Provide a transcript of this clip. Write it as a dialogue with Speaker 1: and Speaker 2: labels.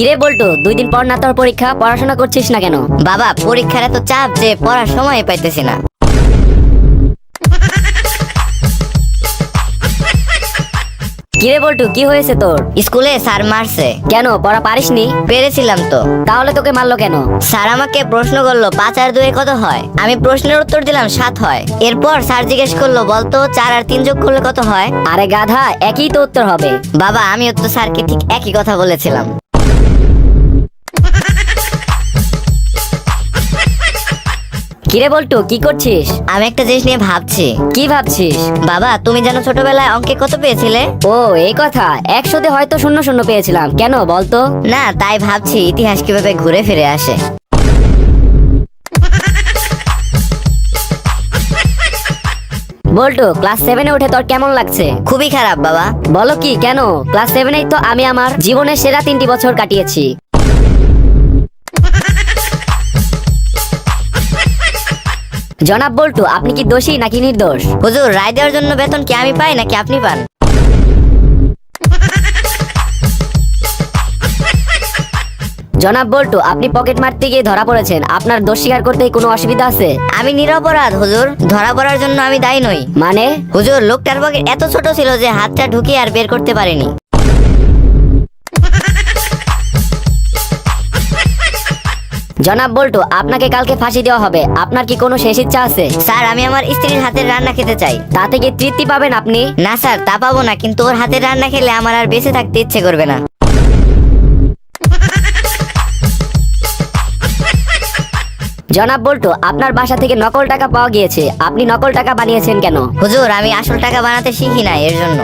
Speaker 1: কিরে বল্টু, দুই দিন পর না তোর পরীক্ষা, পড়াশোনা করছিস না কেন?
Speaker 2: বাবা, পরীক্ষার এত চাপ যে পড়ার সময় পাইতেছি না।
Speaker 1: কিরে বল্টু, কি হয়েছে তোর?
Speaker 2: স্কুলে স্যার মারছে।
Speaker 1: কেন, পড়া পারিসনি?
Speaker 2: পেরেছিলাম তো।
Speaker 1: তাহলে তোকে মারলো কেন?
Speaker 2: স্যার আমাকে প্রশ্ন করল, পাঁচ আর দুয়ে কত হয়? আমি প্রশ্নের উত্তর দিলাম, সাত হয়। এরপর স্যার জিজ্ঞেস করল, বলতো, চার আর তিন যোগ করলে কত হয়?
Speaker 1: আরে গাধা, একই তো উত্তর হবে।
Speaker 2: বাবা আমিও তো স্যারকে ঠিক একই কথা বলেছিলাম।
Speaker 1: কিরে বল্টু কি করছিস?
Speaker 2: আমি একটা জিনিস নিয়ে ভাবছি।
Speaker 1: কি ভাবছিস?
Speaker 2: বাবা তুমি যেন ছোটবেলায় অঙ্কে কত পেয়েছিলে?
Speaker 1: ও এই কথা। একশোতে হয়তো শূন্য শূন্য পেয়েছিলাম। কেন বলতো?
Speaker 2: না তাই ভাবছি ইতিহাস কীভাবে ঘুরে ফিরে আসে।
Speaker 1: বল্টু ক্লাস সেভেনে উঠে তোর কেমন লাগছে?
Speaker 2: খুবই খারাপ বাবা।
Speaker 1: বলো কি কেন? ক্লাস সেভেনেই তো আমি আমার জীবনের সেরা তিনটি বছর কাটিয়েছি। জনাব বল্টু, আপনি কি দোষী নাকি নির্দোষ?
Speaker 2: হুজুর, রায় দেওয়ার জন্য বেতন কি আমি পাই নাকি আপনি পান?
Speaker 1: জনাব বল্টু, আপনি পকেট মারতে গিয়ে ধরা পড়েছেন। আপনার দোষ স্বীকার করতে কোনো অসুবিধা আছে?
Speaker 2: আমি নিরপরাধ, হুজুর। ধরা পড়ার জন্য আমি দায়ী নই।
Speaker 1: মানে?
Speaker 2: হুজুর, লোকটার পকেট এত ছোট ছিল যে হাতটা ঢুকিয়ে আর বের করতে পারেনি।
Speaker 1: জনাব বল্টু আপনাকে কালকে ফাঁসি দেওয়া হবে। আপনার কি কোনো শেষ ইচ্ছা আছে?
Speaker 2: স্যার আমি আমার স্ত্রীর হাতের রান্না খেতে চাই।
Speaker 1: তাতে কি তৃপ্তি পাবেন আপনি?
Speaker 2: না স্যার তা পাবো না কিন্তু ওর হাতের রান্না খেলে আমার আর বেঁচে থাকতে ইচ্ছে করবে না।
Speaker 1: জনাব বল্টু আপনার বাসা থেকে নকল টাকা পাওয়া গিয়েছে। আপনি নকল টাকা বানিয়েছেন কেন?
Speaker 2: হুজুর আমি আসল টাকা বানাতে শিখি না এর জন্য।